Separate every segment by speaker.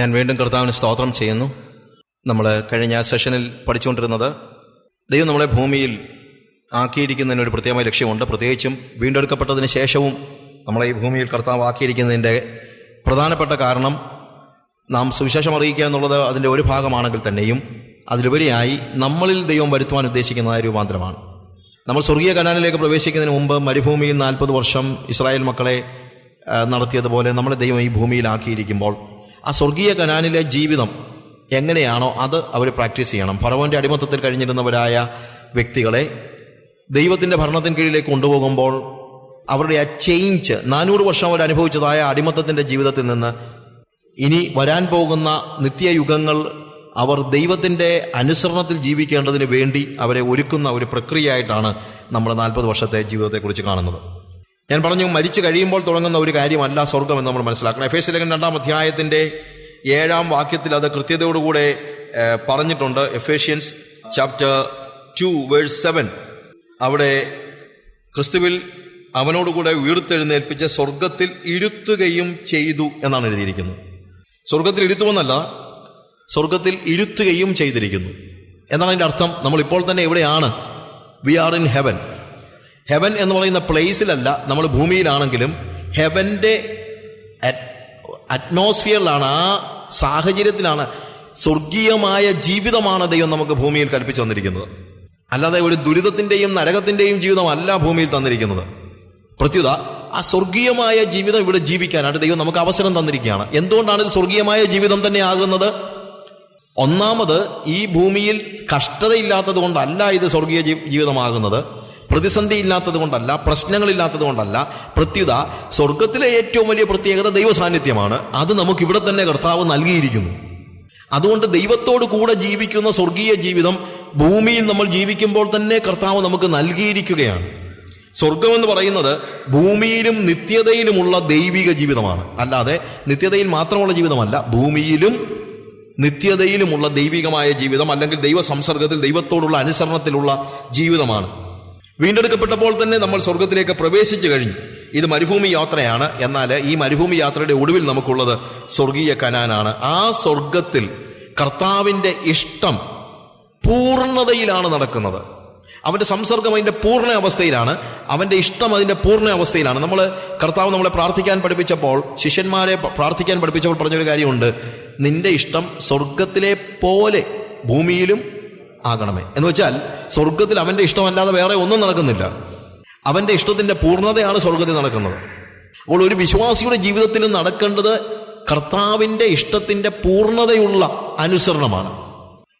Speaker 1: ഞാൻ വീണ്ടും കർത്താവിന് സ്തോത്രം ചെയ്യുന്നു. നമ്മൾ കഴിഞ്ഞ സെഷനിൽ പഠിച്ചുകൊണ്ടിരുന്നത് ദൈവം നമ്മളെ ഭൂമിയിൽ ആക്കിയിരിക്കുന്നതിന് ഒരു പ്രത്യേകമായ ലക്ഷ്യമുണ്ട്. പ്രത്യേകിച്ചും വീണ്ടെടുക്കപ്പെട്ടതിന് ശേഷവും നമ്മളെ ഈ ഭൂമിയിൽ കർത്താവ് ആക്കിയിരിക്കുന്നതിന്റെ പ്രധാനപ്പെട്ട കാരണം നാം സുവിശേഷം അറിയിക്കുക എന്നുള്ളത് അതിന്റെ ഒരു ഭാഗമാണെങ്കിൽ തന്നെയും അതിലുപരിയായി നമ്മളിൽ ദൈവം വരുത്തുവാൻ ഉദ്ദേശിക്കുന്നതായ രൂപാന്തരമാണ്. നമ്മൾ സ്വർഗീയ കനാലിലേക്ക് പ്രവേശിക്കുന്നതിന് മുമ്പ് മരുഭൂമിയിൽ നാൽപ്പത് വർഷം ഇസ്രായേൽ മക്കളെ നടത്തിയതുപോലെ നമ്മളെ ദൈവം ഈ ഭൂമിയിലാക്കിയിരിക്കുമ്പോൾ ആ സ്വർഗീയ കനാനിലെ ജീവിതം എങ്ങനെയാണോ അത് അവർ പ്രാക്ടീസ് ചെയ്യണം. ഫറവോന്റെ അടിമത്തത്തിൽ കഴിഞ്ഞിരുന്നവരായ വ്യക്തികളെ ദൈവത്തിന്റെ ഭരണത്തിന് കീഴിലേക്ക് കൊണ്ടുപോകുമ്പോൾ അവരുടെ ആ ചേഞ്ച് നാനൂറ് വർഷം അവർ അനുഭവിച്ചതായ അടിമത്തത്തിന്റെ ജീവിതത്തിൽ നിന്ന് ഇനി വരാൻ പോകുന്ന നിത്യയുഗങ്ങൾ അവർ ദൈവത്തിന്റെ അനുസരണത്തിൽ ജീവിക്കേണ്ടതിന് വേണ്ടി അവരെ ഒരുക്കുന്ന ഒരു പ്രക്രിയയായിട്ടാണ് നമ്മൾ നാൽപ്പത് വർഷത്തെ ജീവിതത്തെക്കുറിച്ച് കാണുന്നത്. ഞാൻ പറഞ്ഞു മരിച്ചു കഴിയുമ്പോൾ തുടങ്ങുന്ന ഒരു കാര്യമല്ല സ്വർഗം എന്ന് നമ്മൾ മനസ്സിലാക്കണം. എഫ് എസ് ലേഖൻ രണ്ടാം അധ്യായത്തിന്റെ ഏഴാം വാക്യത്തിൽ അത് കൃത്യതയോടുകൂടെ പറഞ്ഞിട്ടുണ്ട്. Ephesians chapter two verse seven. അവിടെ ക്രിസ്തുവിൽ അവനോടുകൂടെ ഉയർത്തെഴുന്നേൽപ്പിച്ച് സ്വർഗത്തിൽ ഇരുത്തുകയും ചെയ്തു എന്നാണ് എഴുതിയിരിക്കുന്നത്. സ്വർഗത്തിൽ ഇരുത്തുമെന്നല്ല സ്വർഗത്തിൽ ഇരുത്തുകയും ചെയ്തിരിക്കുന്നു. എന്നാണ് അതിന്റെ അർത്ഥം. നമ്മൾ ഇപ്പോൾ തന്നെ എവിടെയാണ്? We are in heaven. Heaven എന്ന് പറയുന്ന പ്ലേസിലല്ല നമ്മൾ ഭൂമിയിലാണെങ്കിലും ഹെവന്റെ അറ്റ്മോസ്ഫിയറിലാണ് ആ സാഹചര്യത്തിലാണ് സ്വർഗീയമായ ജീവിതമാണ് ദൈവം നമുക്ക് ഭൂമിയിൽ കൽപ്പിച്ചു തന്നിരിക്കുന്നത്. അല്ലാതെ ഒരു ദുരിതത്തിന്റെയും നരകത്തിന്റെയും ജീവിതമല്ല ഭൂമിയിൽ തന്നിരിക്കുന്നത്. പ്രത്യുത ആ സ്വർഗീയമായ ജീവിതം ഇവിടെ ജീവിക്കാനായിട്ട് ദൈവം നമുക്ക് അവസരം തന്നിരിക്കുകയാണ്. എന്തുകൊണ്ടാണ് ഇത് സ്വർഗീയമായ ജീവിതം തന്നെ ആകുന്നത്? ഒന്നാമത് ഈ ഭൂമിയിൽ കഷ്ടതയില്ലാത്തത് കൊണ്ടല്ല ഇത് സ്വർഗീയ ജീവിതമാകുന്നത്. പ്രതിസന്ധി ഇല്ലാത്തത് കൊണ്ടല്ല പ്രശ്നങ്ങളില്ലാത്തത് കൊണ്ടല്ല. പ്രത്യുത സ്വർഗത്തിലെ ഏറ്റവും വലിയ പ്രത്യേകത ദൈവ സാന്നിധ്യമാണ് അത് നമുക്ക് ഇവിടെ തന്നെ കർത്താവ് നൽകിയിരിക്കുന്നു. അതുകൊണ്ട് ദൈവത്തോട് കൂടെ ജീവിക്കുന്ന സ്വർഗീയ ജീവിതം ഭൂമിയിൽ നമ്മൾ ജീവിക്കുമ്പോൾ തന്നെ കർത്താവ് നമുക്ക് നൽകിയിരിക്കുകയാണ്. സ്വർഗം എന്ന് പറയുന്നത് ഭൂമിയിലും നിത്യതയിലുമുള്ള ദൈവിക ജീവിതമാണ്. അല്ലാതെ നിത്യതയിൽ മാത്രമുള്ള ജീവിതമല്ല ഭൂമിയിലും നിത്യതയിലുമുള്ള ദൈവികമായ ജീവിതം അല്ലെങ്കിൽ ദൈവ സംസർഗത്തിൽ ദൈവത്തോടുള്ള അനുസരണത്തിലുള്ള ജീവിതമാണ്. വീണ്ടെടുക്കപ്പെട്ടപ്പോൾ തന്നെ നമ്മൾ സ്വർഗത്തിലേക്ക് പ്രവേശിച്ചു കഴിഞ്ഞു. ഇത് മരുഭൂമി യാത്രയാണ്. എന്നാൽ ഈ മരുഭൂമി യാത്രയുടെ ഒടുവിൽ നമുക്കുള്ളത് സ്വർഗീയ കനാനാണ്. ആ സ്വർഗത്തിൽ കർത്താവിന്റെ ഇഷ്ടം പൂർണതയിലാണ് നടക്കുന്നത്. അവന്റെ സംസർഗം അതിന്റെ പൂർണ അവസ്ഥയിലാണ്. അവന്റെ ഇഷ്ടം അതിന്റെ പൂർണ അവസ്ഥയിലാണ്. നമ്മൾ കർത്താവ് നമ്മളെ പ്രാർത്ഥിക്കാൻ പഠിപ്പിച്ചപ്പോൾ ശിഷ്യന്മാരെ പ്രാർത്ഥിക്കാൻ പഠിപ്പിച്ചപ്പോൾ പറഞ്ഞൊരു കാര്യമുണ്ട്. നിന്റെ ഇഷ്ടം സ്വർഗത്തിലെ പോലെ ഭൂമിയിലും ആകണമേ. എന്ന് വെച്ചാൽ സ്വർഗത്തിൽ അവന്റെ ഇഷ്ടമല്ലാതെ വേറെ ഒന്നും നടക്കുന്നില്ല. അവന്റെ ഇഷ്ടത്തിന്റെ പൂർണതയാണ് സ്വർഗത്തിൽ നടക്കുന്നത്. അപ്പോൾ ഒരു വിശ്വാസിയുടെ ജീവിതത്തിൽ നടക്കേണ്ടത് കർത്താവിന്റെ ഇഷ്ടത്തിന്റെ പൂർണതയുള്ള അനുസരണമാണ്.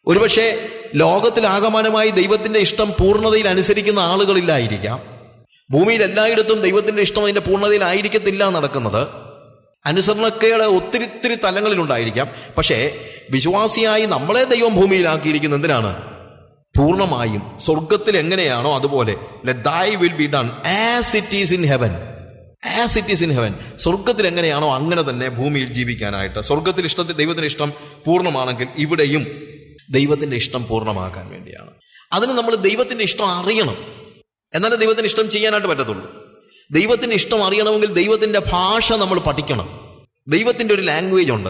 Speaker 1: ഒരുപക്ഷെ ലോകത്തിലാകമാനമായി ദൈവത്തിന്റെ ഇഷ്ടം പൂർണതയിൽ അനുസരിക്കുന്ന ആളുകളില്ലായിരിക്കാം. ഭൂമിയിൽ എല്ലായിടത്തും ദൈവത്തിന്റെ ഇഷ്ടം അതിന്റെ പൂർണതയിലായിരിക്കത്തില്ല നടക്കുന്നത്. അനുസരണക്കേട് ഒത്തിരി ഒത്തിരി തലങ്ങളിലുണ്ടായിരിക്കാം. പക്ഷേ വിശ്വാസിയായി നമ്മളെ ദൈവം ഭൂമിയിലാക്കിയിരിക്കുന്ന എന്തിനാണ്? പൂർണമായും സ്വർഗത്തിൽ എങ്ങനെയാണോ അതുപോലെ thy will be done as it is in heaven as it is in heaven സ്വർഗത്തിൽ എങ്ങനെയാണോ അങ്ങനെ തന്നെ ഭൂമിയിൽ ജീവിക്കാനായിട്ട്. സ്വർഗത്തിൽ ഇഷ്ടത്തിൽ ദൈവത്തിന്റെ ഇഷ്ടം പൂർണമാണെങ്കിൽ ഇവിടെയും ദൈവത്തിന്റെ ഇഷ്ടം പൂർണമാക്കാൻ വേണ്ടിയാണ്. അതിന് നമ്മൾ ദൈവത്തിന്റെ ഇഷ്ടം അറിയണം. എന്നാലേ ദൈവത്തിന്റെ ഇഷ്ടം ചെയ്യാനായിട്ട് പറ്റത്തുള്ളൂ. ദൈവത്തിന്റെ ഇഷ്ടം അറിയണമെങ്കിൽ ദൈവത്തിന്റെ ഭാഷ നമ്മൾ പഠിക്കണം. ദൈവത്തിന്റെ ഒരു ലാംഗ്വേജ് ഉണ്ട്.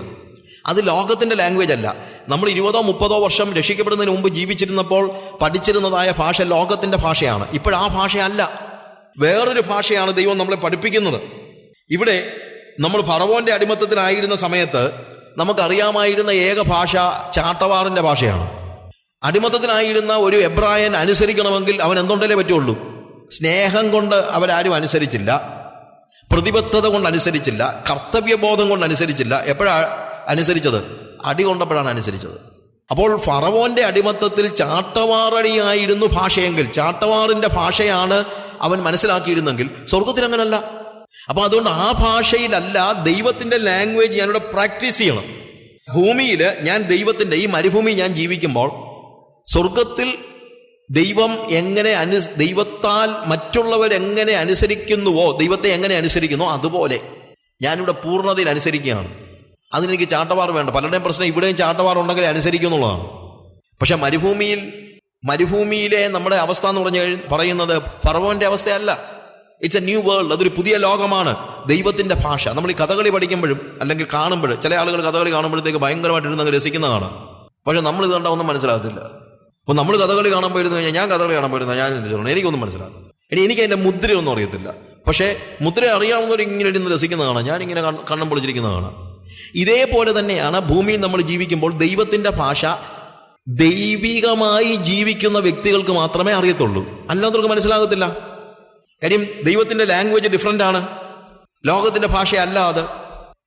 Speaker 1: അത് ലോകത്തിന്റെ ലാംഗ്വേജ് അല്ല. നമ്മൾ ഇരുപതോ മുപ്പതോ വർഷം രക്ഷിക്കപ്പെടുന്നതിന് മുമ്പ് ജീവിച്ചിരുന്നപ്പോൾ പഠിച്ചിരുന്നതായ ഭാഷ ലോകത്തിന്റെ ഭാഷയാണ്. ഇപ്പോഴാ ഭാഷയല്ല. വേറൊരു ഭാഷയാണ് ദൈവം നമ്മളെ പഠിപ്പിക്കുന്നത്. ഇവിടെ നമ്മൾ ഫറവോന്റെ അടിമത്തത്തിലായിരുന്ന സമയത്ത് നമുക്കറിയാമായിരുന്ന ഏക ഭാഷ ചാട്ടവാറിന്റെ ഭാഷയാണ്. അടിമത്തത്തിലായിരുന്ന ഒരു എബ്രായൻ അനുസരിക്കണമെങ്കിൽ അവൻ എന്തുണ്ടല്ലേ പറ്റുള്ളൂ? സ്നേഹം കൊണ്ട് അവരാരും അനുസരിച്ചില്ല. പ്രതിബദ്ധത കൊണ്ട് അനുസരിച്ചില്ല. കർത്തവ്യബോധം കൊണ്ട് അനുസരിച്ചില്ല. എപ്പോഴാ അനുസരിച്ചത്? അടി കൊണ്ടപ്പോഴാണ് അനുസരിച്ചത്. അപ്പോൾ ഫറവോന്റെ അടിമത്തത്തിൽ ചാട്ടവാറടിയായിരുന്നു ഭാഷയെങ്കിൽ ചാട്ടവാറിന്റെ ഭാഷയാണ് അവൻ മനസ്സിലാക്കിയിരുന്നെങ്കിൽ സ്വർഗത്തിൽ അങ്ങനല്ല. അപ്പൊ അതുകൊണ്ട് ആ ഭാഷയിലല്ല ദൈവത്തിന്റെ ലാംഗ്വേജ് ഞാനിവിടെ പ്രാക്ടീസ് ചെയ്യണം. ഭൂമിയിൽ ഞാൻ ദൈവത്തിന്റെ ഈ മരുഭൂമി ഞാൻ ജീവിക്കുമ്പോൾ സ്വർഗത്തിൽ ദൈവം എങ്ങനെ അനു ദൈവത്താൽ മറ്റുള്ളവർ എങ്ങനെ അനുസരിക്കുന്നുവോ ദൈവത്തെ എങ്ങനെ അനുസരിക്കുന്നു അതുപോലെ ഞാനിവിടെ പൂർണതയിൽ അനുസരിക്കുകയാണ്. അതിനെനിക്ക് ചാട്ടവാർ വേണ്ട. പലരുടെയും പ്രശ്നം ഇവിടെയും ചാട്ടവാർ ഉണ്ടെങ്കിൽ അനുസരിക്കുന്നുള്ളതാണ്. പക്ഷെ മരുഭൂമിയിൽ മരുഭൂമിയിലെ നമ്മുടെ അവസ്ഥ എന്ന് പറഞ്ഞു പറയുന്നത് ഫറവോന്റെ അവസ്ഥയല്ല. ഇറ്റ്സ് എ ന്യൂ വേൾഡ് അതൊരു പുതിയ ലോകമാണ്. ദൈവത്തിന്റെ ഭാഷ. നമ്മൾ ഈ കഥകളി പഠിക്കുമ്പോഴും അല്ലെങ്കിൽ കാണുമ്പോഴും ചില ആളുകൾ കഥകളി കാണുമ്പോഴത്തേക്ക് ഭയങ്കരമായിട്ട് ഇരുന്ന് രസിക്കുന്നതാണ് പക്ഷെ നമ്മൾ ഇത് കണ്ടാൽ ഒന്നും മനസ്സിലാകത്തില്ല. അപ്പോൾ നമ്മൾ കഥകളി കാണാൻ പോയിരുന്നു കഴിഞ്ഞാൽ ഞാൻ കഥകളി കാണാൻ പോയിരുന്നു ഞാൻ എനിക്കൊന്നും മനസ്സിലാകത്തില്ല. ഇനി എനിക്ക് അതിന്റെ മുദ്രയൊന്നും അറിയത്തില്ല. പക്ഷേ മുദ്ര അറിയാവുന്നവർ ഇങ്ങനെ ഇരുന്ന് രസിക്കുന്നതാണ് ഞാനിങ്ങനെ കണ്ണ് കണ്ണം പൊളിച്ചിരിക്കുന്ന കാണാം. ഇതേപോലെ തന്നെയാണ് ഭൂമിയിൽ നമ്മൾ ജീവിക്കുമ്പോൾ ദൈവത്തിന്റെ ഭാഷ ദൈവികമായി ജീവിക്കുന്ന വ്യക്തികൾക്ക് മാത്രമേ അറിയത്തുള്ളൂ. അല്ലാത്തവർക്ക് മനസ്സിലാകത്തില്ല. കാര്യം ദൈവത്തിന്റെ ലാംഗ്വേജ് ഡിഫറെന്റ് ആണ്. ലോകത്തിന്റെ ഭാഷയല്ല അത്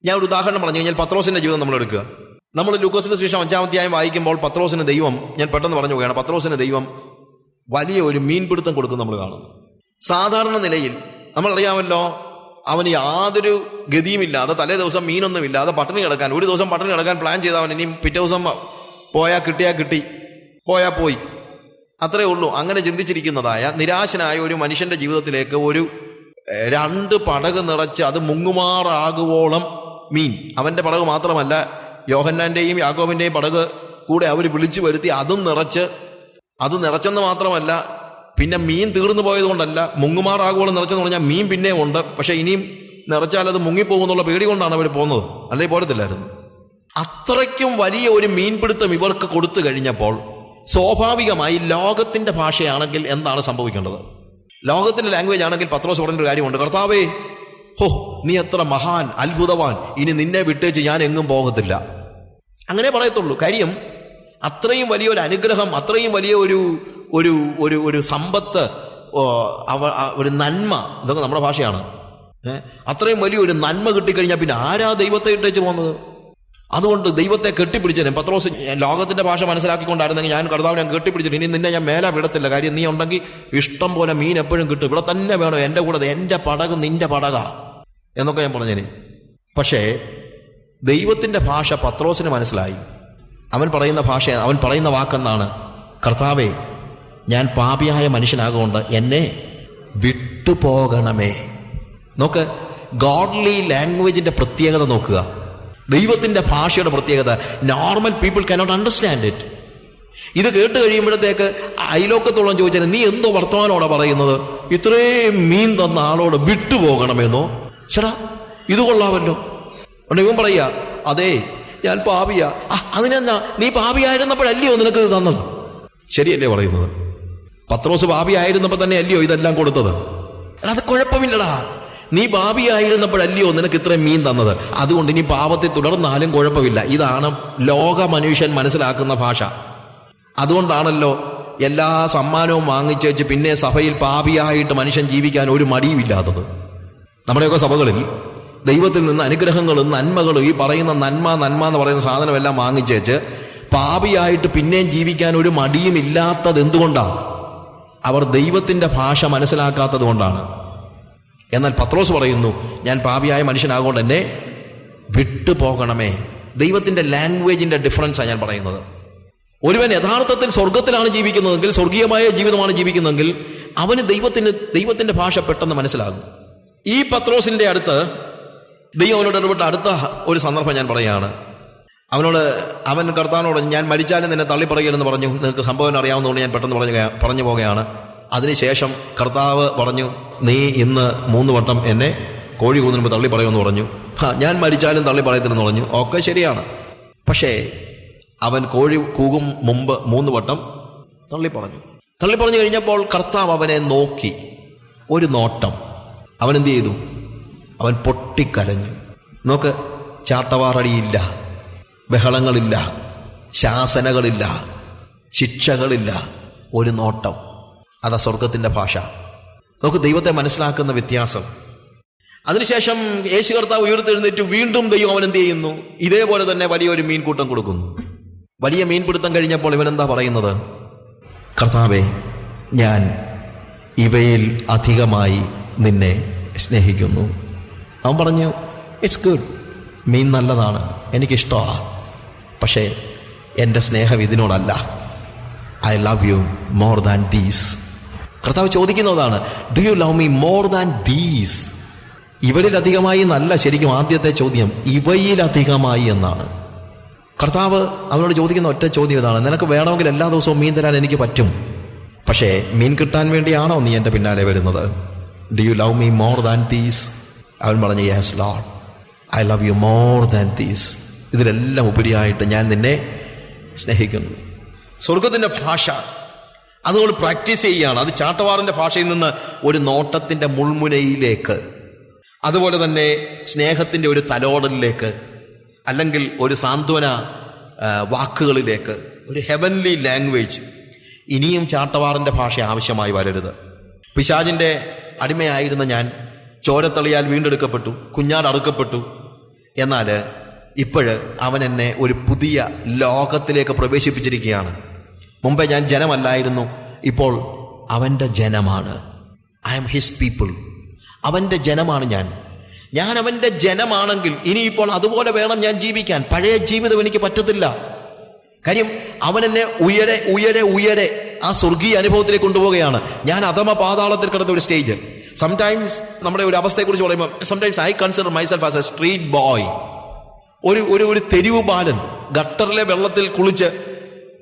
Speaker 1: ഞാൻ ഒരു ഉദാഹരണം പറഞ്ഞു കഴിഞ്ഞാൽ പത്രോസിന്റെ ജീവിതം നമ്മൾ എടുക്കുക. നമ്മൾ ലൂക്കോസിന്റെ ശേഷം അഞ്ചാമത്തെയായും വായിക്കുമ്പോൾ പത്രോസിന് ദൈവം ഞാൻ പെട്ടെന്ന് പറഞ്ഞു പോവുകയാണ് പത്രോസിന് ദൈവം വലിയ ഒരു മീൻപിടുത്തം കൊടുക്കും നമ്മൾ കാണുന്നു. സാധാരണ നിലയിൽ നമ്മളറിയാമല്ലോ അവന് യാതൊരു ഗതിയുമില്ലാതെ തലേ ദിവസം മീനൊന്നും ഇല്ലാതെ പട്ടിണി കിടക്കാൻ ഒരു ദിവസം പട്ടിണി കിടക്കാൻ പ്ലാൻ ചെയ്ത അവൻ ഇനിയും പിറ്റേ ദിവസം പോയാൽ കിട്ടിയാൽ കിട്ടി പോയാൽ പോയി. അത്രേ ഉള്ളൂ. അങ്ങനെ ചിന്തിച്ചിരിക്കുന്നതായ നിരാശനായ ഒരു മനുഷ്യന്റെ ജീവിതത്തിലേക്ക് ഒരു രണ്ട് പടക് നിറച്ച് അത് മുങ്ങുമാറാകുവോളം മീൻ. അവന്റെ പടക് മാത്രമല്ല യോഹന്നാന്റെയും യാക്കോബിന്റെയും പടക് കൂടെ അവർ വിളിച്ചു വരുത്തി അതും നിറച്ച് അത് നിറച്ചെന്ന് മാത്രമല്ല പിന്നെ മീൻ തീർന്നു പോയത് കൊണ്ടല്ല മുങ്ങുമാറാകുവോളം നിറച്ചെന്ന് പറഞ്ഞാൽ മീൻ പിന്നെയും ഉണ്ട്. പക്ഷെ ഇനിയും നിറച്ചാൽ അത് മുങ്ങിപ്പോകുന്നുള്ള പേടി കൊണ്ടാണ് അവർ പോകുന്നത്. അല്ലേ പോരത്തില്ലായിരുന്നു? അത്രയ്ക്കും വലിയ ഒരു മീൻപിടുത്തം ഇവർക്ക് കൊടുത്തു കഴിഞ്ഞപ്പോൾ സ്വാഭാവികമായി ലോകത്തിന്റെ ഭാഷയാണെങ്കിൽ എന്താണ് സംഭവിക്കേണ്ടത്? ലോകത്തിന്റെ ലാംഗ്വേജ് ആണെങ്കിൽ പത്രോസ് പറഞ്ഞ ഒരു കാര്യമുണ്ട്. കർത്താവേ ഹോ നീ എത്ര മഹാൻ അത്ഭുതവാൻ. ഇനി നിന്നെ വിട്ടേച്ച് ഞാൻ എങ്ങും പോകത്തില്ല. അങ്ങനെ പറയത്തുള്ളൂ. കാര്യം അത്രയും വലിയൊരു അനുഗ്രഹം അത്രയും വലിയ ഒരു ഒരു ഒരു ഒരു സമ്പത്ത് അവ ഒരു നന്മ ഇതൊക്കെ നമ്മുടെ ഭാഷയാണ്? അത്രയും വലിയൊരു നന്മ കിട്ടിക്കഴിഞ്ഞാൽ പിന്നെ ആരാ ദൈവത്തെ ഇട്ടേച്ച് പോകുന്നത്? അതുകൊണ്ട് ദൈവത്തെ കെട്ടിപ്പിടിച്ചതിന് പത്രോസ് ലോകത്തിന്റെ ഭാഷ മനസ്സിലാക്കിക്കൊണ്ടായിരുന്നെങ്കിൽ ഞാൻ കർത്താവ് ഞാൻ കെട്ടിപ്പിടിച്ചിട്ട് ഇനി നിന്നെ ഞാൻ മേലെ വിടത്തില്ല. കാര്യം നീ ഉണ്ടെങ്കിൽ ഇഷ്ടം പോലെ മീൻ എപ്പോഴും കിട്ടും. ഇവിടെ തന്നെ വേണം എന്റെ കൂടെ എന്റെ പടക് നിന്റെ പടക എന്നൊക്കെ ഞാൻ പറഞ്ഞതിന് പക്ഷേ ദൈവത്തിന്റെ ഭാഷ പത്രോസിന് മനസ്സിലായി. അവൻ പറയുന്ന ഭാഷ അവൻ പറയുന്ന വാക്കെന്നാണ് കർത്താവേ ഞാൻ പാപിയായ മനുഷ്യനാകൊണ്ട് എന്നെ വിട്ടുപോകണമേ. നോക്ക് ഗോഡ്ലി ലാംഗ്വേജിന്റെ പ്രത്യേകത നോക്കുക. ദൈവത്തിന്റെ ഭാഷയുടെ പ്രത്യേകത. Normal people cannot understand it ഇത് കേട്ട് കഴിയുമ്പോഴത്തേക്ക് അയലോക്കത്തോളം ചോദിച്ചാൽ നീ എന്തോ വർത്തമാനോടെ പറയുന്നത്? ഇത്രയും മീൻ തന്ന ആളോട് വിട്ടുപോകണമെന്നോ? ചേടാ ഇത് കൊള്ളാമല്ലോ. അതുകൊണ്ട് ഇവൻ പറയാ അതെ ഞാൻ പാപിയാ. അതിനെന്നാ നീ പാപിയായിരുന്നപ്പോഴല്ലയോ നിനക്ക് ഇത് തന്നത്? ശരിയല്ലേ പറയുന്നത്. പത്രോസ് ഭാവി ആയിരുന്നപ്പോൾ തന്നെ അല്ലയോ ഇതെല്ലാം കൊടുത്തത്? അത് കുഴപ്പമില്ലടാ. നീ പാപിയായിരുന്നപ്പോഴല്ലയോ നിനക്ക് ഇത്രയും മീൻ തന്നത്? അതുകൊണ്ട് ഇനി പാപത്തെ തുടർന്നാലും കുഴപ്പമില്ല. ഇതാണ് ലോക മനുഷ്യൻ മനസ്സിലാക്കുന്ന ഭാഷ. അതുകൊണ്ടാണല്ലോ എല്ലാ സമ്മാനവും വാങ്ങിച്ചേച്ച് പിന്നെ സഭയിൽ പാപിയായിട്ട് മനുഷ്യൻ ജീവിക്കാൻ ഒരു മടിയുമില്ലാത്തത്. നമ്മുടെയൊക്കെ സഭകളിൽ ദൈവത്തിൽ നിന്ന് അനുഗ്രഹങ്ങളും നന്മകളും ഈ പറയുന്ന നന്മ നന്മ എന്ന് പറയുന്ന സാധനമെല്ലാം വാങ്ങിച്ചേച്ച് പാപിയായിട്ട് പിന്നെയും ജീവിക്കാൻ ഒരു മടിയും ഇല്ലാത്തത് എന്തുകൊണ്ടാണ് അവർ ദൈവത്തിന്റെ ഭാഷ മനസ്സിലാക്കാത്തത് കൊണ്ടാണ്. എന്നാൽ പത്രോസ് പറയുന്നു ഞാൻ പാപിയായ മനുഷ്യനാകൊണ്ട് എന്നെ വിട്ടുപോകണമേ. ദൈവത്തിന്റെ ലാംഗ്വേജിന്റെ ഡിഫറൻസാണ് ഞാൻ പറയുന്നത്. ഒരുവൻ യഥാർത്ഥത്തിൽ സ്വർഗത്തിലാണ് ജീവിക്കുന്നതെങ്കിൽ സ്വർഗീയമായ ജീവിതമാണ് ജീവിക്കുന്നതെങ്കിൽ അവന് ദൈവത്തിന് ദൈവത്തിന്റെ ഭാഷ പെട്ടെന്ന് മനസ്സിലാകും. ഈ പത്രോസിന്റെ അടുത്ത് ദൈവം അവനോട് ഇടപെട്ട അടുത്ത ഒരു സന്ദർഭം ഞാൻ പറയുകയാണ്. അവനോട് അവൻ കർത്താവിനോട് ഞാൻ മരിച്ചാലും നിന്നെ തള്ളി പറയലെന്ന് പറഞ്ഞു. നിങ്ങൾക്ക് സംഭവം അറിയാവുന്നതുകൊണ്ട് ഞാൻ പെട്ടെന്ന് പറഞ്ഞു പറഞ്ഞു പോകുകയാണ് അതിനുശേഷം കർത്താവ് പറഞ്ഞു നീ ഇന്ന് മൂന്ന് വട്ടം എന്നെ കോഴി കൂന്നുമ്പോൾ തള്ളി പറയുമെന്ന് പറഞ്ഞു. ഞാൻ മരിച്ചാലും തള്ളി പറയത്തില്ലെന്ന് പറഞ്ഞു. ഒക്കെ ശരിയാണ്. പക്ഷേ അവൻ കോഴി കൂകും മുമ്പ് മൂന്ന് വട്ടം തള്ളി പറഞ്ഞു തള്ളി പറഞ്ഞു കഴിഞ്ഞപ്പോൾ കർത്താവ് അവനെ നോക്കി. ഒരു നോട്ടം. അവൻ എന്ത് ചെയ്തു? അവൻ പൊട്ടിക്കരഞ്ഞു. നോക്ക് ചാട്ടവാറടിയില്ല. ബഹളങ്ങളില്ല ശാസനകളില്ല ശിക്ഷകളില്ല ഒരു നോട്ടം. അതാ സ്വർഗത്തിന്റെ ഭാഷ. നമുക്ക് ദൈവത്തെ മനസ്സിലാക്കുന്ന വ്യത്യാസം. അതിനുശേഷം യേശു കർത്താവ് ഉയർത്തെഴുന്നേറ്റ് വീണ്ടും ദൈവം അവൻ എന്ത് ചെയ്യുന്നു? ഇതേപോലെ തന്നെ വലിയൊരു മീൻകൂട്ടം കൊടുക്കുന്നു. വലിയ മീൻപിടുത്തം കഴിഞ്ഞപ്പോൾ ഇവനെന്താ പറയുന്നത്? കർത്താവെ ഞാൻ ഇവയിൽ അധികമായി നിന്നെ സ്നേഹിക്കുന്നു. അവൻ പറഞ്ഞു ഇറ്റ്സ് ഗുഡ് മീൻ നല്ലതാണ്. എനിക്കിഷ്ടമാണ് പക്ഷേ എന്റെ സ്നേഹം ഇതിനോടല്ല. I love you more than these കർത്താവ് ചോദിക്കുന്നതാണ് do you love me more than these ഇവരിലധികമായി നല്ല ശരിക്കും ആദ്യത്തെ ചോദ്യം ഇവയിലധികമായി എന്നാണ്. കർത്താവ് അവനോട് ചോദിക്കുന്ന ഒറ്റ ചോദ്യം ഇതാണ് നിനക്ക് വേണമെങ്കിൽ എല്ലാ ദിവസവും മീൻ തരാൻ എനിക്ക് പറ്റും. പക്ഷേ മീൻ കിട്ടാൻ വേണ്ടിയാണോ നീ എന്റെ പിന്നാലെ വരുന്നത്? Do you love me more than these അവൻ പറഞ്ഞു yes lord I love you more than these ഇതിലെല്ലാം ഉപരിയായിട്ട് ഞാൻ നിന്നെ സ്നേഹിക്കുന്നു. സ്വർഗത്തിന്റെ ഭാഷ അത് നമ്മൾ പ്രാക്ടീസ് ചെയ്യുകയാണ്. അത് ചാട്ടവാറിന്റെ ഭാഷയിൽ നിന്ന് ഒരു നോട്ടത്തിന്റെ മുൾമുനയിലേക്ക് അതുപോലെ തന്നെ സ്നേഹത്തിന്റെ ഒരു തലോടലിലേക്ക് അല്ലെങ്കിൽ ഒരു സാന്ത്വന വാക്കുകളിലേക്ക് ഒരു ഹെവൻലി ലാംഗ്വേജ് ഇനിയും ചാട്ടവാറിന്റെ ഭാഷ ആവശ്യമായി വരരുത്. പിശാജിന്റെ അടിമയായിരുന്ന ഞാൻ ചോരത്തളിയാൽ വീണ്ടെടുക്കപ്പെട്ടു കുഞ്ഞാട് അറുക്കപ്പെട്ടു. എന്നാൽ ഇപ്പോഴ് അവൻ എന്നെ ഒരു പുതിയ ലോകത്തിലേക്ക് പ്രവേശിപ്പിച്ചിരിക്കുകയാണ്. മുമ്പേ ഞാൻ ജനമല്ലായിരുന്നു ഇപ്പോൾ അവന്റെ ജനമാണ്. ഐ എം ഹിസ് പീപ്പിൾ അവന്റെ ജനമാണ് ഞാൻ. ഞാൻ അവന്റെ ജനമാണെങ്കിൽ ഇനിയിപ്പോൾ അതുപോലെ വേണം ഞാൻ ജീവിക്കാൻ. പഴയ ജീവിതം എനിക്ക് പറ്റത്തില്ല. കാര്യം അവൻ എന്നെ ഉയരെ ഉയരെ ഉയരെ ആ സ്വർഗീയ അനുഭവത്തിലേക്ക് കൊണ്ടുപോവുകയാണ്. ഞാൻ അധമ പാതാളത്തിൽ കിടന്ന ഒരു സ്റ്റേജ് സംടൈംസ് നമ്മുടെ ഒരു അവസ്ഥയെക്കുറിച്ച് പറയുമ്പോൾ sometimes I consider myself as a street boy ഒരു ഒരു ഒരു തെരുവ് ബാലൻ ഗട്ടറിലെ വെള്ളത്തിൽ കുളിച്ച്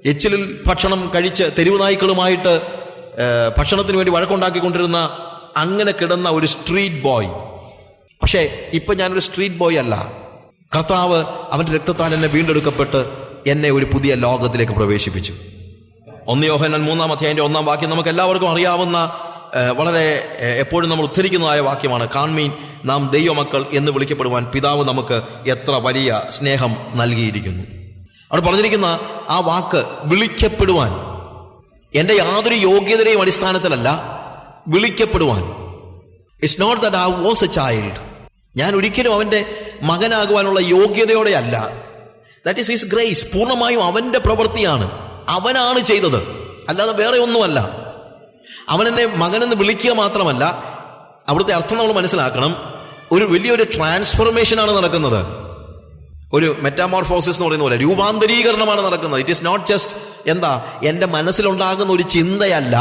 Speaker 1: എച്ചിലിൽ ഭക്ഷണം കഴിച്ച് തെരുവ് നായ്ക്കളുമായിട്ട് ഭക്ഷണത്തിന് വേണ്ടി വഴക്കുണ്ടാക്കിക്കൊണ്ടിരുന്ന അങ്ങനെ കിടന്ന ഒരു സ്ട്രീറ്റ് ബോയ് പക്ഷേ ഇപ്പം ഞാനൊരു സ്ട്രീറ്റ് ബോയ് അല്ല. കർത്താവ് അവന്റെ രക്തത്താൽ എന്നെ വീണ്ടെടുക്കപ്പെട്ട് എന്നെ ഒരു പുതിയ ലോകത്തിലേക്ക് പ്രവേശിപ്പിച്ചു. ഒന്ന് യോഹനൻ മൂന്നാം അധ്യായന്റെ ഒന്നാം വാക്യം നമുക്ക് എല്ലാവർക്കും അറിയാവുന്ന വളരെ എപ്പോഴും നമ്മൾ ഉദ്ധരിക്കുന്നതായ വാക്യമാണ് കാൺമീൻ നാം ദൈവമക്കൾ എന്ന് വിളിക്കപ്പെടുവാൻ പിതാവ് നമുക്ക് എത്ര വലിയ സ്നേഹം നൽകിയിരിക്കുന്നു. അവിടെ പറഞ്ഞിരിക്കുന്ന ആ വാക്ക് വിളിക്കപ്പെടുവാൻ എന്റെ യാതൊരു യോഗ്യതയുടെയും അടിസ്ഥാനത്തിലല്ല വിളിക്കപ്പെടുവാൻ. It's not that I was a child ഞാൻ ഒരിക്കലും അവന്റെ മകനാകുവാനുള്ള യോഗ്യതയോടെയല്ല. ദാറ്റ് ഈസ് ഹിസ് ഗ്രേസ് പൂർണമായും അവന്റെ പ്രവൃത്തിയാണ്. അവനാണ് ചെയ്തത്. അല്ലാതെ വേറെ ഒന്നുമല്ല. അവൻ എന്നെ മകനെന്ന് വിളിക്കുക മാത്രമല്ല അവിടുത്തെ അർത്ഥം നമ്മൾ മനസ്സിലാക്കണം. ഒരു വലിയൊരു ട്രാൻസ്ഫോർമേഷനാണ് നടക്കുന്നത്. ഒരു മെറ്റാമോർഫോസിസ് എന്ന് പറയുന്ന പോലെ രൂപാന്തരീകരണമാണ് നടക്കുന്നത്. ഇറ്റ് ഈസ് നോട്ട് ജസ്റ്റ് എന്താ എന്റെ മനസ്സിലുണ്ടാകുന്ന ഒരു ചിന്തയല്ല.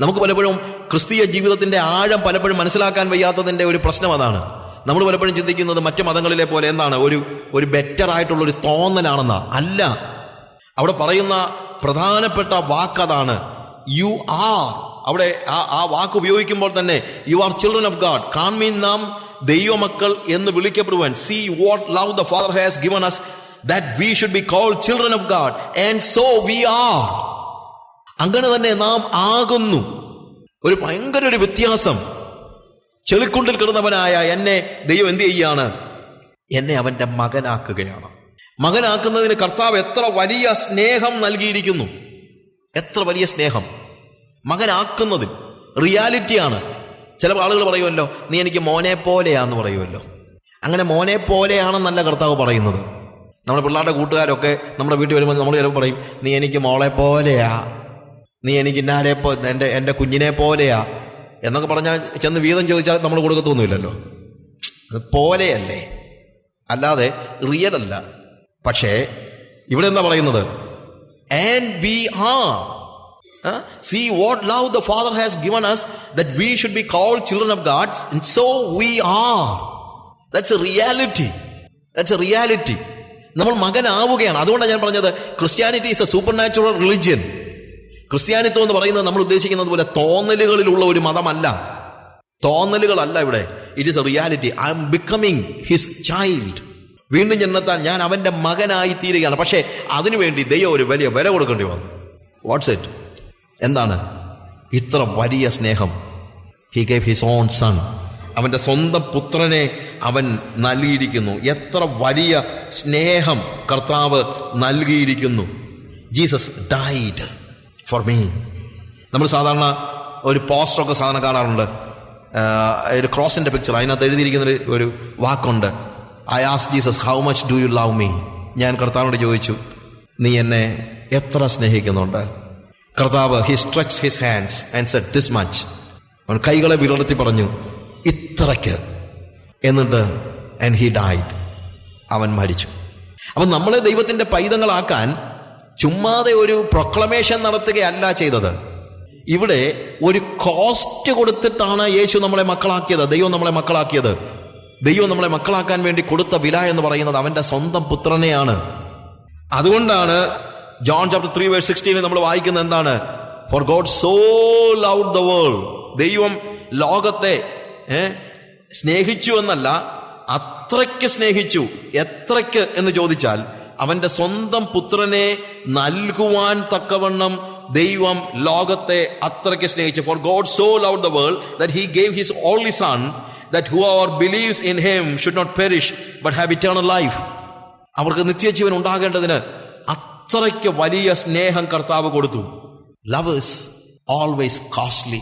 Speaker 1: നമുക്ക് പലപ്പോഴും ക്രിസ്തീയ ജീവിതത്തിന്റെ ആഴം പലപ്പോഴും മനസ്സിലാക്കാൻ വയ്യാത്തതിന്റെ ഒരു പ്രശ്നം അതാണ്. നമ്മൾ പലപ്പോഴും ചിന്തിക്കുന്നത് മറ്റു മതങ്ങളിലെ പോലെ എന്താണ് ഒരു ഒരു ബെറ്റർ ആയിട്ടുള്ള ഒരു തോന്നലാണെന്ന. അല്ല. അവിടെ പറയുന്ന പ്രധാനപ്പെട്ട വാക്കതാണ് യു ആർ അവിടെ ആ ആ വാക്ക് ഉപയോഗിക്കുമ്പോൾ തന്നെ you are children of God കാൺമീൻ നാം ദൈവമക്കൾ എന്ന് വിളിക്കപ്പെടുവാൻ. See what love the father has given us that we should be call children of God and so we are അങ്ങനെ തന്നെ നാം ആകുന്നു. ഒരു ഭയങ്കര ഒരു വ്യത്യാസം. ചെളിക്കുണ്ടിൽ കിടന്നവനായ എന്നെ ദൈവം എന്ത് ചെയ്യാണ്? എന്നെ അവന്റെ മകനാക്കുകയാണ്. മകനാക്കുന്നതിന് കർത്താവ് എത്ര വലിയ സ്നേഹം നൽകിയിരിക്കുന്നു. എത്ര വലിയ സ്നേഹം. മകനാക്കുന്നതിൽ റിയാലിറ്റിയാണ്. ചില ആളുകൾ പറയുമല്ലോ നീ എനിക്ക് മോനെ പോലെയാന്ന് പറയുമല്ലോ. അങ്ങനെ മോനെ പോലെയാണെന്നല്ല കർത്താവ് പറയുന്നത്. നമ്മുടെ പിള്ളേരുടെ കൂട്ടുകാരൊക്കെ നമ്മുടെ വീട്ടിൽ വരുമ്പോൾ നമ്മൾ ചിലപ്പോൾ പറയും നീ എനിക്ക് മോളെ പോലെയാ. നീ എനിക്ക് ഇന്നാരെ പോ എന്റെ എന്റെ കുഞ്ഞിനെ പോലെയാ. എന്നൊക്കെ പറഞ്ഞാൽ ചെന്ന് വീതം ചോദിച്ചാൽ നമ്മൾ കൊടുക്കത്തൊന്നുമില്ലല്ലോ. അത് പോലെയല്ലേ? അല്ലാതെ റിയൽ അല്ല പക്ഷേ ഇവിടെ എന്താ പറയുന്നത്? And we are see what love the father has given us that we should be call children of God so we are that's a reality that's a reality നമ്മൾ മകനാവുകയാണ്. അതുകൊണ്ടാണ് ഞാൻ പറഞ്ഞത് Christianity is a super natural religion ക്രിസ്ത്യാനിത്വം എന്ന് പറയുന്നത് നമ്മൾ ഉദ്ദേശിക്കുന്നത് പോലെ തോന്നലുകളിലുള്ള ഒരു മതമല്ല. തോന്നലുകളല്ല ഇവിടെ. It is a reality I am becoming his child വീണ്ടും ജന്മത്താൽ ഞാൻ അവന്റെ മകനായി തീരുകയാണ് പക്ഷേ അതിനുവേണ്ടി ദൈവം ഒരു വലിയ വില കൊടുക്കേണ്ടി വന്നു. വാട്ട്സ് ഇറ്റ് എന്താണ്? ഇത്ര വലിയ സ്നേഹം. He gave his own son അവന്റെ സ്വന്തം പുത്രനെ അവൻ നൽകിയിരിക്കുന്നു. എത്ര വലിയ സ്നേഹം കർത്താവ് നൽകിയിരിക്കുന്നു. ജീസസ് ഡൈഡ് ഫോർ മീ നമ്മൾ സാധാരണ ഒരു പോസ്റ്ററൊക്കെ സാധാരണ കാണാറുണ്ട്. ഒരു ക്രോസിന്റെ പിക്ചർ അതിനകത്ത് എഴുതിയിരിക്കുന്ന ഒരു- വാക്കുണ്ട്. I as Jesus how much do you love me ഞാൻ കർത്താവിനോട് ചോദിച്ചു നീ എന്നെ എത്ര സ്നേഹിക്കുന്നുണ്ട്? കർത്താവ് he stretch his hands and said this much അവൻ കൈകളെ വിളർത്തി പറഞ്ഞു ഇത്രയ്ക്ക്. എന്നിട്ട് ആൻഡ് ഹി ഡൈഡ് അവൻ മരിച്ചു. അപ്പം നമ്മളെ ദൈവത്തിന്റെ പൈതങ്ങളാക്കാൻ ചുമ്മാതെ ഒരു പ്രൊക്ലമേഷൻ നടത്തുകയല്ല ചെയ്തത്. ഇവിടെ ഒരു കോസ്റ്റ് കൊടുത്തിട്ടാണ് യേശു നമ്മളെ മക്കളാക്കിയത് ദൈവം നമ്മളെ മക്കളാക്കിയത്. ദൈവം നമ്മളെ മക്കളാക്കാൻ വേണ്ടി കൊടുത്ത വില എന്ന് പറയുന്നത് അവന്റെ സ്വന്തം പുത്രനെയാണ്. അതുകൊണ്ടാണ് ജോൺ ചാപ്റ്റർ ത്രീ വേഴ്സ് സിക്സ്റ്റീനിൽ നമ്മൾ വായിക്കുന്നത് എന്താണ്? For God so love the world ദൈവം ലോകത്തെ സ്നേഹിച്ചു എന്നല്ല അത്രയ്ക്ക് സ്നേഹിച്ചു. എത്രയ്ക്ക് എന്ന് ചോദിച്ചാൽ അവന്റെ സ്വന്തം പുത്രനെ നൽകുവാൻ തക്കവണ്ണം ദൈവം ലോകത്തെ അത്രയ്ക്ക് സ്നേഹിച്ചു. For God so love the world that he gave his only son that whoever believes in him should not perish but have eternal life അവർക്ക് നിത്യജീവൻ ഉണ്ടാകേണ്ടതിന് അത്രയ്ക്ക് വലിയ സ്നേഹം കർത്താവ് കൊടുത്തു. ലവ് ഇസ് ഓൾവേസ് കോസ്റ്റ്ലി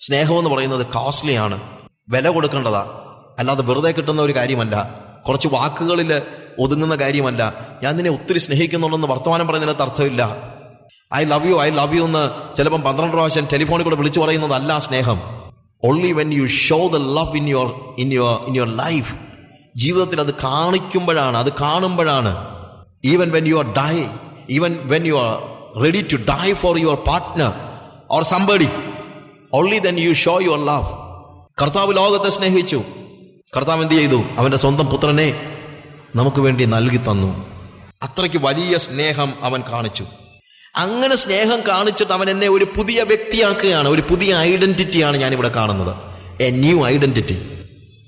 Speaker 1: സ്നേഹം എന്ന് പറയുന്നത് കോസ്റ്റ്ലി ആണ്. വില കൊടുക്കേണ്ടതാ. അല്ലാതെ വെറുതെ കിട്ടുന്ന ഒരു കാര്യമല്ല. കുറച്ച് വാക്കുകളിൽ ഒതുങ്ങുന്ന കാര്യമല്ല. ഞാൻ നിന്നെ ഒത്തിരി സ്നേഹിക്കുന്നുണ്ടെന്ന് വർത്തമാനം പറയുന്നതിനകത്ത് അർത്ഥമില്ല. I love you I love you എന്ന് ചിലപ്പം പന്ത്രണ്ട് പ്രാവശ്യം ടെലിഫോണിൽ കൂടെ വിളിച്ചു പറയുന്നതല്ല സ്നേഹം. Only when you show the love in your in your in your life ജീവിതത്തിൽ അത് കാണിക്കുമ്പോഴാണ് അത് കാണുമ്പോഴാണ്. Even when you are die even when you are ready to die for your partner or somebody only then you show your love കർത്താവ് ലോകത്തെ സ്നേഹിച്ചു. കർത്താവ് എന്ത് ചെയ്തു? അവന്റെ സ്വന്തം പുത്രനെ നമുക്ക് വേണ്ടി നൽകി തന്നു. അത്രയ്ക്ക് വലിയ സ്നേഹം അവൻ കാണിച്ചു. അങ്ങനെ സ്നേഹം കാണിച്ചിട്ട് അവൻ എന്നെ ഒരു പുതിയ വ്യക്തിയാക്കുകയാണ് ഒരു പുതിയ ഐഡന്റിറ്റിയാണ് ഞാനിവിടെ കാണുന്നത്. A new identity.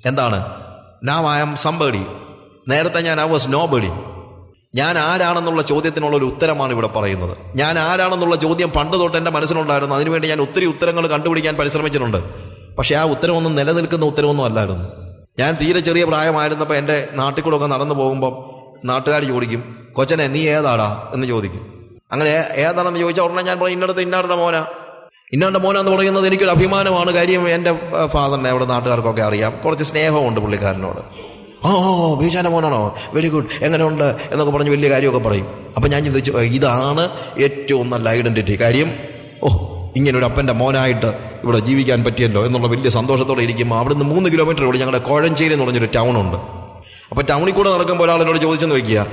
Speaker 1: എന്താണ്? നാവ് ഐ ആം സംബഡി നേരത്തെ ഞാൻ ഐ വാസ് നോ ബഡി ഞാൻ ആരാണെന്നുള്ള ചോദ്യത്തിനുള്ള ഒരു ഉത്തരമാണ് ഇവിടെ പറയുന്നത്. ഞാൻ ആരാണെന്നുള്ള ചോദ്യം പണ്ട് തൊട്ട് എന്റെ മനസ്സിലുണ്ടായിരുന്നു. അതിനുവേണ്ടി ഞാൻ ഒത്തിരി ഉത്തരങ്ങൾ കണ്ടുപിടിക്കാൻ പരിശ്രമിച്ചിട്ടുണ്ട്. പക്ഷേ ആ ഉത്തരമൊന്നും നിലനിൽക്കുന്ന ഉത്തരവൊന്നും അല്ലായിരുന്നു. ഞാൻ തീരെ ചെറിയ പ്രായമായിരുന്നപ്പോൾ എന്റെ നാട്ടിൽ കൂടെ ഒക്കെ നടന്നു പോകുമ്പോൾ നാട്ടുകാർ ചോദിക്കും കൊച്ചനെ നീ ഏതാടാ? എന്ന് ചോദിക്കും. അങ്ങനെ ഏതാണെന്ന് ചോദിച്ചാൽ ഉടനെ ഞാൻ പറയും ഇന്നടത്ത് ഇന്നാരുടെ മോനാ. ഇന്നാരുടെ മോനാന്ന് പറയുന്നത് എനിക്കൊരു അഭിമാനമാണ്. കാര്യം എന്റെ ഫാദറിനെ അവിടെ നാട്ടുകാർക്കൊക്കെ അറിയാം. കുറച്ച് സ്നേഹമുണ്ട് പുള്ളിക്കാരനോട്. ഓ ഭീഷാന മോനാണോ? വെരി ഗുഡ് എങ്ങനെയുണ്ട്? എന്നൊക്കെ പറഞ്ഞ് വലിയ കാര്യമൊക്കെ പറയും. അപ്പം ഞാൻ ചിന്തിച്ചു ഇതാണ് ഏറ്റവും നല്ല ഐഡന്റിറ്റി കാര്യം. ഓ ഇങ്ങനെ ഒരു അപ്പന്റെ മോനായിട്ട് ഇവിടെ ജീവിക്കാൻ പറ്റിയല്ലോ എന്നുള്ള വലിയ സന്തോഷത്തോടെ ഇരിക്കുമ്പോൾ നിന്ന് മൂന്ന് കിലോമീറ്റർ ഇവിടെ ഞങ്ങളുടെ കോഴഞ്ചേരി എന്ന് പറഞ്ഞൊരു ടൗണുണ്ട് അപ്പോൾ ടൗണിൽ കൂടെ നടക്കുമ്പോൾ ഒരാളെന്നോട് ചോദിച്ചെന്ന് വയ്ക്കുക.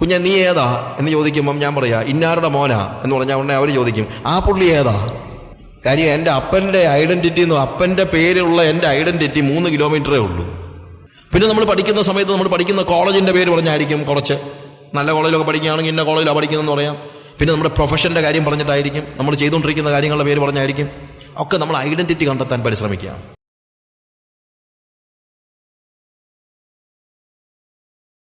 Speaker 1: കുഞ്ഞ നീ ഏതാ? എന്ന് ചോദിക്കുമ്പം ഞാൻ പറയാ ഇന്നാരുടെ മോനാ? എന്ന് പറഞ്ഞാൽ ഉടനെ അവർ ചോദിക്കും ആ പുള്ളി ഏതാ? കാര്യം എന്റെ അപ്പന്റെ ഐഡന്റിറ്റി എന്ന് അപ്പന്റെ പേരിലുള്ള എന്റെ ഐഡന്റിറ്റി മൂന്ന് കിലോമീറ്ററേ ഉള്ളൂ. പിന്നെ നമ്മൾ പഠിക്കുന്ന സമയത്ത് നമ്മൾ പഠിക്കുന്ന കോളേജിന്റെ പേര് പറഞ്ഞായിരിക്കും കുറച്ച്. നല്ല കോളേജിലൊക്കെ പഠിക്കുകയാണെങ്കിൽ ഇന്ന കോളേജിലാണ് പഠിക്കുന്നതെന്ന് പറയാം. പിന്നെ നമ്മുടെ പ്രൊഫഷന്റെ കാര്യം പറഞ്ഞിട്ടായിരിക്കും. നമ്മൾ ചെയ്തുകൊണ്ടിരിക്കുന്ന കാര്യങ്ങളുടെ പേര് പറഞ്ഞായിരിക്കും. ഒക്കെ നമ്മൾ ഐഡന്റിറ്റി കണ്ടെത്താൻ പരിശ്രമിക്കുകയാണ്